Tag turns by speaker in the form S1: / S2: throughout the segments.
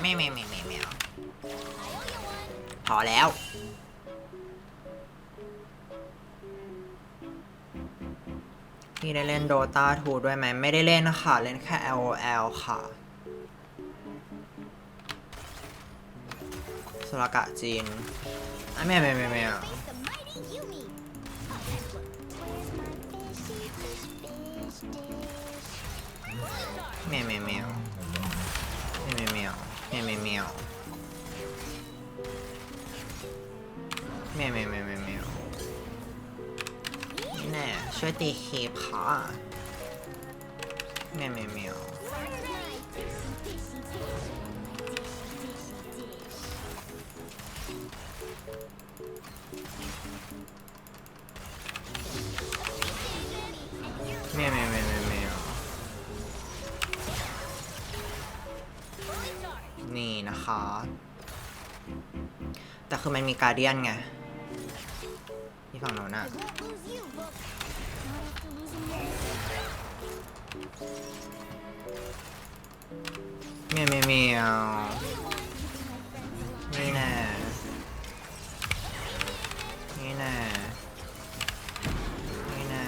S1: ไม่ไม่ไม่ไม่ไม่พอแล้วพี่ได้เล่นโดตาทูด้วยไหม ไม่ได้เล่นนะคะ เล่นแค่ LOL ค่ะสุรากะจีนอะไม่ไม่ไม่ไม่ มวแมวแมวแมวแมวแมวแมวแมวแมวแมวแมวแมวแน่ช่วยตีเคพอแมวแมวแมว คือมันมีการเดียนไงที่ฝั่ง
S2: เราหน้า
S1: เมียวเมี
S2: ยวเมียว
S1: นี่แน่นี่แน่นี่แน่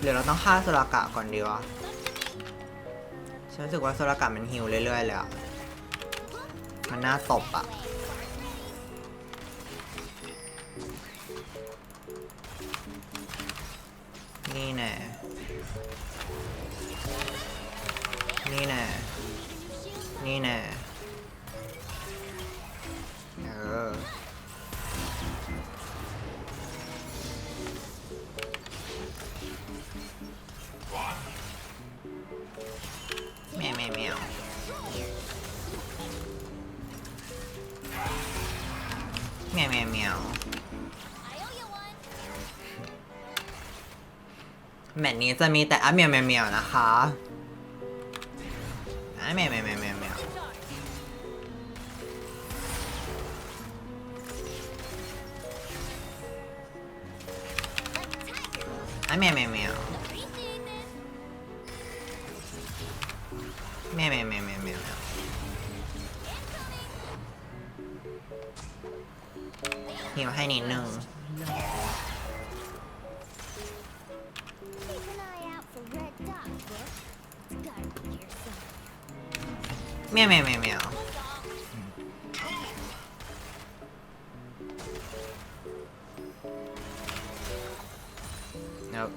S1: เดี๋ยวเราต้องฆ่าสลากะก่อนดีวะ ฉันรู้สึกว่าโซลากะมันหิวเรื่อยๆเลยอะ มันน่าตบอะ นี่แน่ นี่แน่ นี่แน่ เออ แมตช์นี้จะมีแต่อัเมียวเมียวนะคะอัเมียวเมียวเมียวเมียว
S2: อั
S1: เมียวเมียวเมียวเมียวเมียวเมียวเมียวหิว
S2: ให้
S1: นิดนึง Meow meow meow meow. Nope.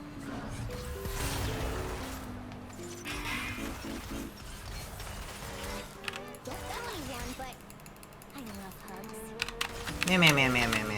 S1: Meow meow meow meow meow meow.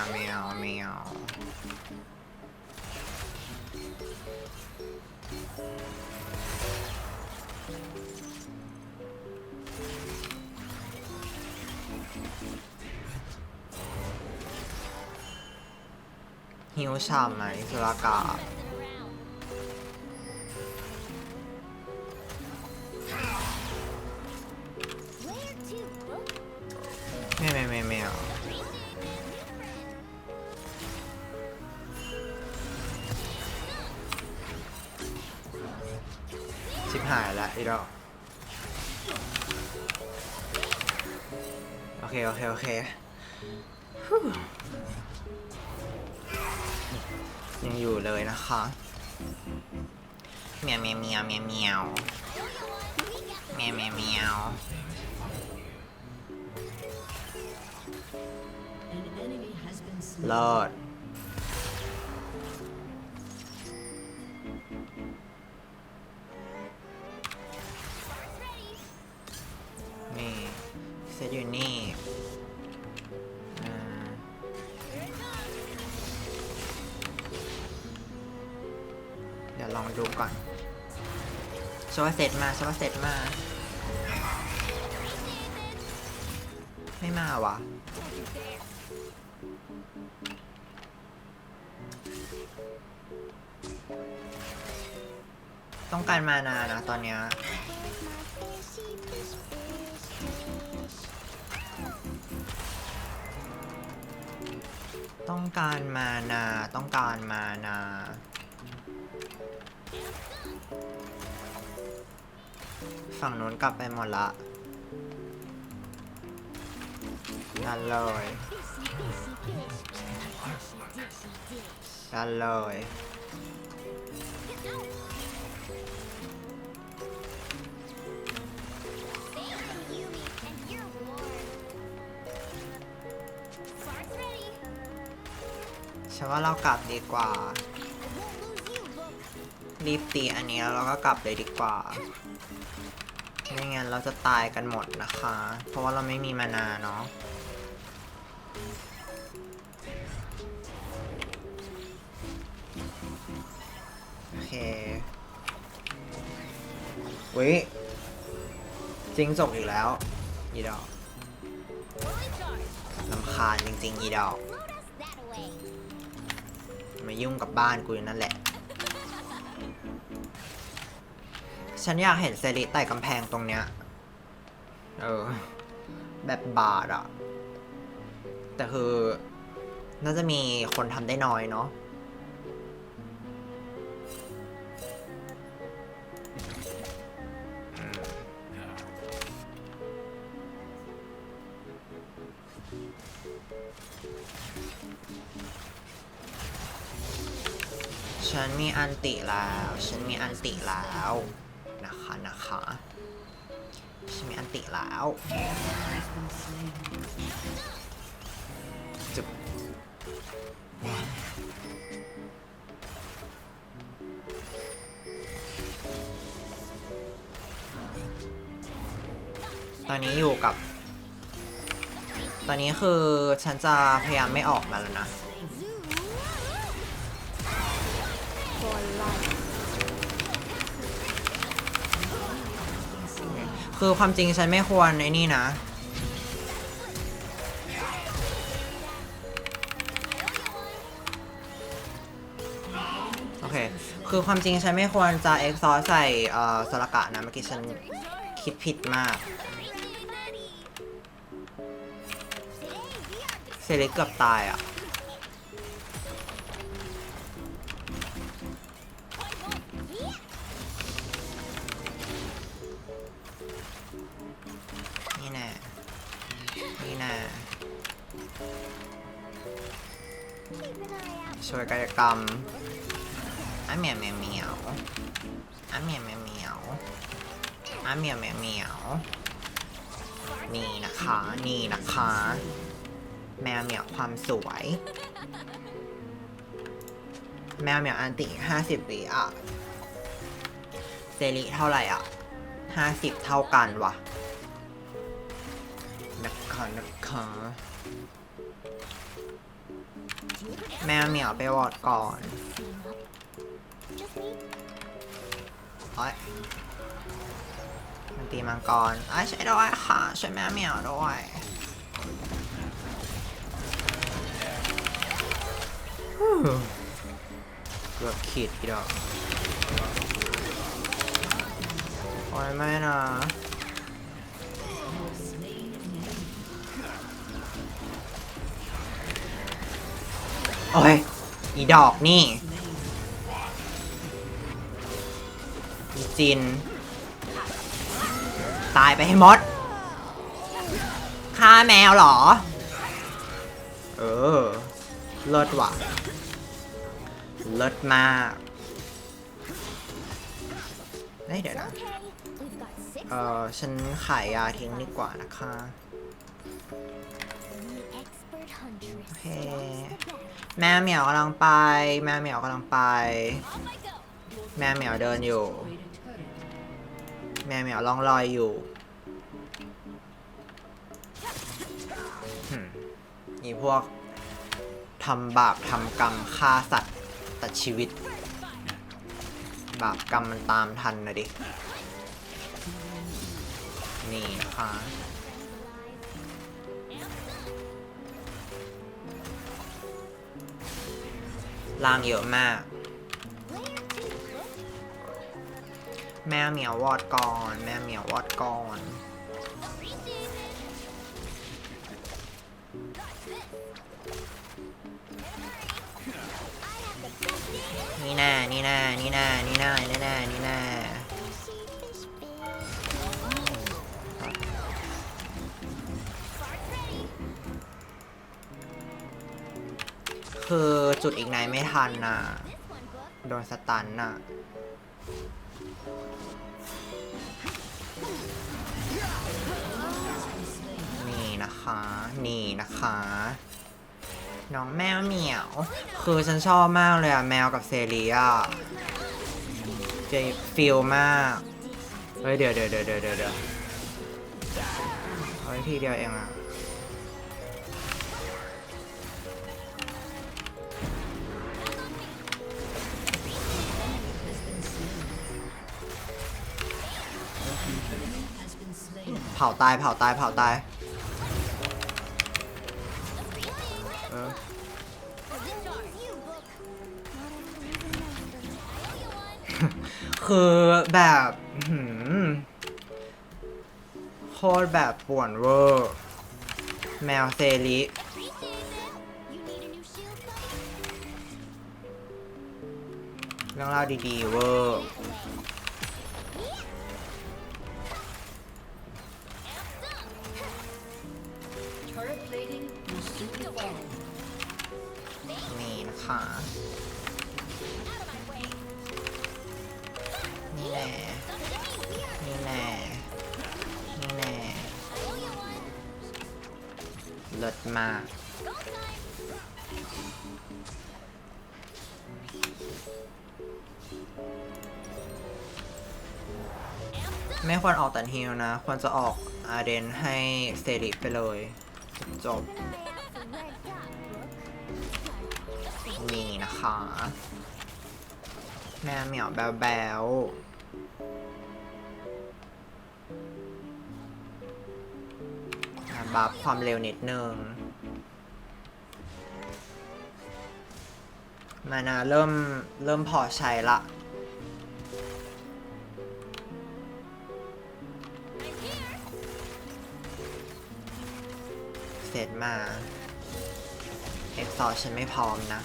S1: วแมวแมวหิวฉ่ำไหมสุรากาศ โอเค โอเค โอเคฮู้ยังอยู่เลยนะคะเมียวเมียวเมียวเมียวเมียวเมียวเมียวเมียว
S3: An enemy has ซ
S1: ตอยู่นี่เดี๋ยวลองดูก่อนโซวาเซตมาโซวาเซตมา ไม่มาวะต้องการมานานะตอนเนี้ย ต้องการมานา ต้องการมานา ฝั่งนู้นกลับไปหมดละนั่นเลยนั่นเลย ฉันว่าเรากลับดีกว่า รีบตีอันนี้แล้วเราก็กลับเลยดีกว่าไม่งั้นเราจะตายกันหมดนะคะ เพราะว่าเราไม่มีมานาเนาะโอเควิจริงจกอีกแล้วอีดอกลำคาญจริงๆอีดอก มายุ่งกับบ้านกูอยู่นั่นแหละ ฉันอยากเห็นเซริไต่กำแพงตรงเนี้ย เออ แบบบาดอะแต่คือ น่าจะมีคนทำได้น้อยเนาะ ฉันมีอันติแล้ว ฉันมีอันติแล้วนะคะนะคะฉันมีอันติแล้วจุบตอนนี้อยู่กับ ตอนนี้คือฉันจะพยายามไม่ออกมาแล้วนะ คือความจริงฉันไม่ควรไอ้นี่นะ โอเค คือความจริงฉันไม่ควรจะเอ็กซอใส่เอ่อสลกะนะเมื่อกี้ฉันคิดผิดมากเซเลกเกือบตายอะ นี่แน่ช่วยกายกรรมอะเหมียวเหมียวเหมียวอะเหมียวเหมียวเหมียวอะเหมียวเหมียวเหมียวนี่นะคะ นี่นะคะ แมวเหมียวความสวย แมวเหมียวอันติห้าสิบวิอะเซริเท่าไหร่อะห้าสิบเท่ากันวะ นะคะนะคะแมวเหมียวไปวอดก่อนโอ้ยมันตีมังกรไอ้ยช่วยด้วยค่ะช่วยแม่เหมียวด้วยเกือบขีดอีดอกโอ้ยไม่นะ โอ้ย อีดอกนี่ อีจิน ตายไปให้หมดฆ่าแมวเหรอ เออ เลิศว่ะ เลิศมากเฮ้ยเดี๋ยวนะ เออฉันขายยาทิ้งดีกว่านะคะโอเค แม่เหมียวกำลังไป แม่เหมียวกำลังไป แม่เหมียวเดินอยู่ แม่เหมียวล่องลอยอยู่มนี่พวกทำบาปทำกรรมฆ่าสัตว์ตัดชีวิต บาปกรรมมันตามทันนะดิ นี่นะคะ ล่างเยอะมาก แม่เหมียววอดก่อน แม่เหมียววอดก่อน นี่แน่นี่แน่นี่แน่นี่แน่นี่แน่นี่แน่ คือจุดอีกไหนไม่ทันน่ะ โดนสตันน่ะ นี่นะคะ นี่นะคะ น้องแมวเหมียว คือฉันชอบมากเลยอะแมวกับเซรีอะเจฟิลมาก เฮ้ยเดี๋ยวเดี๋ยวเดี๋ยวเดี๋ยวเดี๋ยวเดี๋ยวเฮ้ยทีเดียวเองอะ ผาตายเผาตายเผาตายเออคือแบบอื้อหือโคตรแบบป่วนเวอร์ แมวเซริเรื่องราดีๆเวอร์ นี่นะคะนี่แน่นี่แน่นี่แน่เลิศมากไม่ควรออกตันฮิลนะ ควรจะออกอาเดนให้เซริไปเลย จบ นะคะ แม่เหมียวแบวแบวบัฟความเร็วนิดนึง มานะเริ่ม เริ่มพอใช้ละเสร็จมา เอ็กซอฉันไม่พร้อมนะ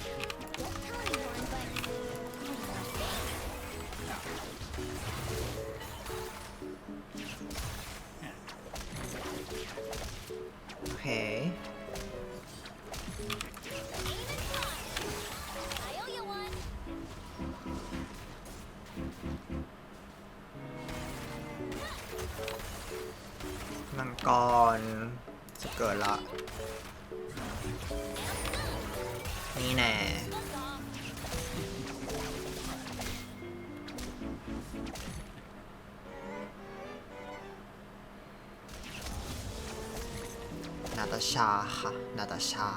S1: ก่อนจะเกิดละ นี่แน่นาตาชาค่ะ นาตาชา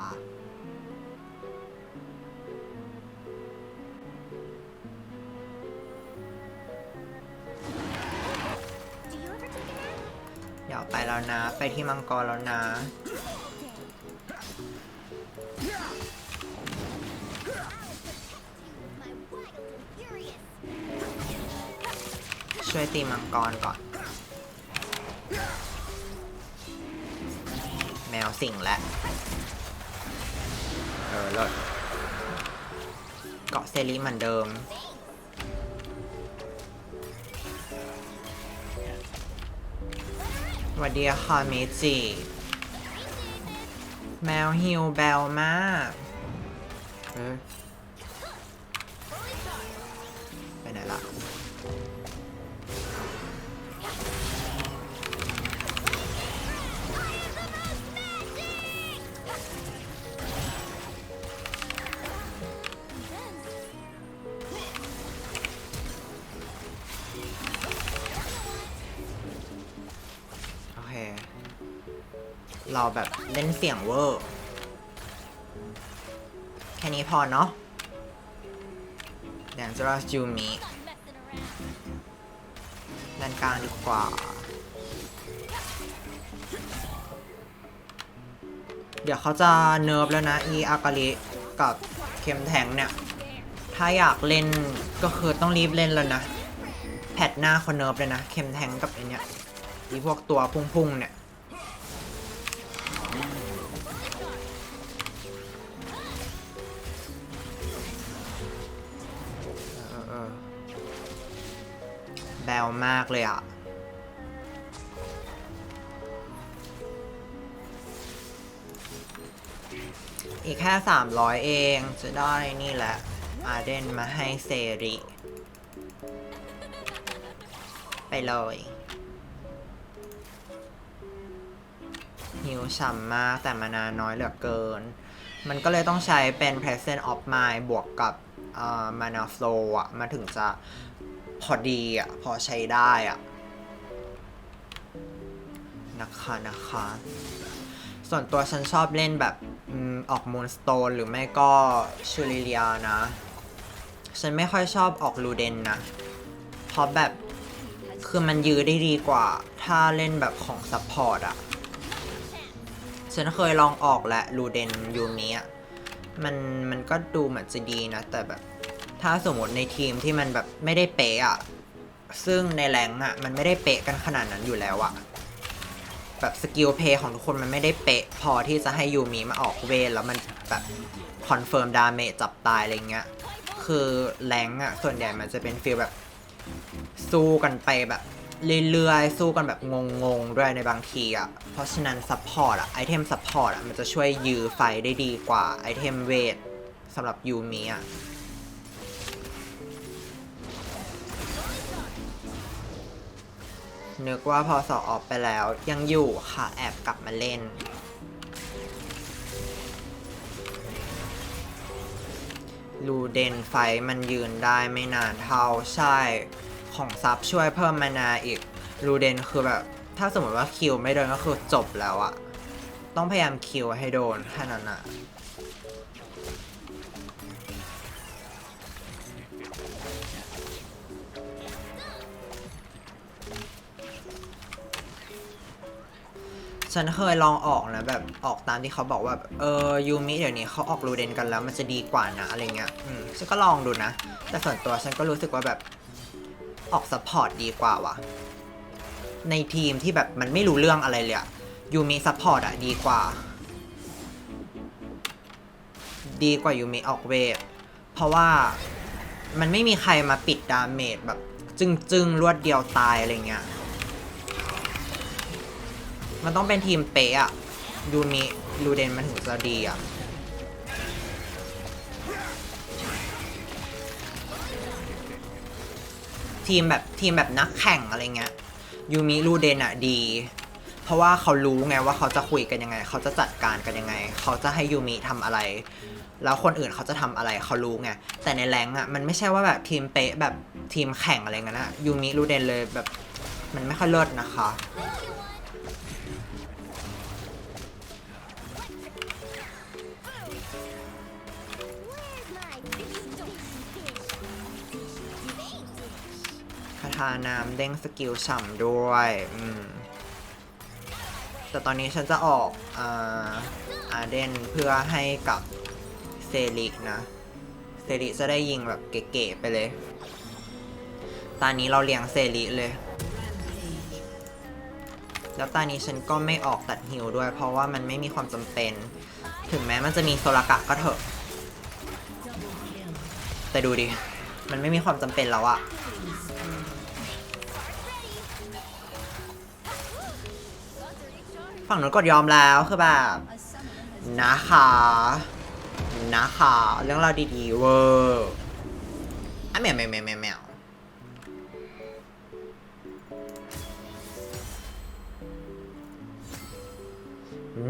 S1: เดี๋ยวไปแล้วนะ ไปที่มังกรแล้วนะ ช่วยตีมังกรก่อน แมวสิ่งและ เออเลิศเกาะเซรีเหมือนเดิม วัสดีค่ะเมจิ แมวฮิวแบลมาก เราแบบเล่นเสียงเวอร์ แค่นี้พอเนาะแดนจราจูมิด้านกลางดีกว่า เดี๋ยวเขาจะเนิร์ฟแล้วนะ อีอากาลิกับเข็มแทงเนี่ย ถ้าอยากเล่นก็คือต้องรีบเล่นแล้วนะ แพทหน้าเขาเนิร์ฟเลยนะ เข็มแทงกับไอเนี่ยอีพวกตัวพุ่งๆเนี่ย วมากเลยอะ อีกแค่ 300 เองจะได้นี่แหละ อาเดนมาให้เซริ ไปเลยหิวฉ่ำมากแต่มานาน้อยเหลือเกิน มันก็เลยต้องใช้เป็น present of mind บวกกับเอ่อ mana flow อะมาถึงจะ พอดีอะ พอใช้ได้อะ นะคะนะคะ ส่วนตัวฉันชอบเล่นแบบออกมูนสโตนหรือไม่ก็ชูริเลียนะ ฉันไม่ค่อยชอบออกลูเดนนะ เพราะแบบคือมันยื้อได้ดีกว่า ถ้าเล่นแบบของซัพพอร์ตอะฉันเคยลองออกและลูเดนยูมิอะมันมันก็ดูเหมือนจะดีนะ แต่แบบ ถ้าสมมติในทีมที่มันแบบไม่ได้เป๊ะอะซึ่งในแรงอะมันไม่ได้เป๊ะกันขนาดนั้นอยู่แล้วอะแบบสกิลเพย์ของทุกคนมันไม่ได้เป๊ะพอที่จะให้ยูมิมาออกเวรแล้วมันแบบคอนเฟิร์มดาเมจจับตายอะไรเงี้ย คือแรงอะส่วนใหญ่มันจะเป็นฟีลแบบสู้กันไปแบบเรื่อยๆ สู้กันแบบงงๆ ด้วยในบางทีอะ่ะ เพราะฉะนั้นซัพพอร์ตอะไอเทมซัพพอร์ตอะมันจะช่วยยื้อไฟได้ดีกว่าไอเทมเวทสำหรับยูมิอะ นึกว่าพอสอบออกไปแล้ว ยังอยู่ค่ะแอบกลับมาเล่น ลูเดนไฟมันยืนได้ไม่นานเท่าใช่ ของซับช่วยเพิ่มมานาอีก ลูเดนคือแบบ ถ้าสมมติว่าคิวไม่โดนก็คือจบแล้วอะต้องพยายามคิวให้โดนแค่นั้นอะ ฉันเคยลองออกนะแบบออกตามที่เขาบอกว่าแบบเออยูมิเดี๋ยวนี้เขาออกรูเดนกันแล้วมันจะดีกว่านะอะไรเงี้ยอืมฉันก็ลองดูนะ แต่ส่วนตัวฉันก็รู้สึกว่าแบบออกซัพพอร์ตดีกว่าว่ะ ในทีมที่แบบมันไม่รู้เรื่องอะไรเลยอะยูมิซัพพอร์ตอะดีกว่า ดีกว่ายูมิออกเวทเพราะว่ามันไม่มีใครมาปิดดาเมจแบบจึงๆรวดเดียวตายอะไรเงี้ย มันต้องเป็นทีมเป๊ะอะยูมิลูเดนมันถึงจะดีอะทีมแบบทีมแบบนักแข่งอะไรเงี้ยยูมิลูเดนอะดี เพราะว่าเขารู้ไงว่าเขาจะคุยกันยังไง เขาจะจัดการกันยังไง เขาจะให้ยูมิทำอะไร แล้วคนอื่นเขาจะทำอะไรเขารู้ไงแต่ในแรงอะมันไม่ใช่ว่าแบบทีมเป๊ะแบบทีมแข่งอะไรเงี้ยนะยูมิลูเดนเลยแบบมันไม่ค่อยเลิศนะคะ
S2: Amazing.
S1: คาน้ำเด้งสกิลฉ่ำด้วยอืมแต่ตอนนี้ฉันจะออกอาอาเดนเพื่อให้กับเซรินะเซริจะได้ยิงแบบเก๋ๆไปเลย ตอนนี้เราเลี้ยงเซริเลย แล้วตอนนี้ฉันก็ไม่ออกตัดฮิวด้วย เพราะว่ามันไม่มีความจำเป็น ถึงแม้มันจะมีโซลากะก็เถอะ แต่ดูดิ มันไม่มีความจำเป็นแล้วอะ ฝั่งนู้นกดยอมแล้วคือแบบนะคะนะคะเรื่องเราวดีๆเวอร์อะแมวแมวแมวแมวแมว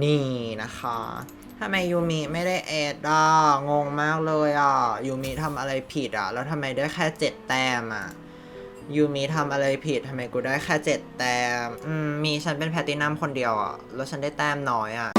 S1: นี่นะคะทำไมยูมิไม่ได้เอ็ดอะงงมากเลยอะยูมิทำอะไรผิดอะ แล้วทำไมได้แค่เจ็ดแต้มอะ ยูมีทำอะไรผิดทำไมกูได้แค่เจ็ดแต้ม อืม มีฉันเป็นแพตตินัมคนเดียวอะ แล้วฉันได้แต้มน้อยอะ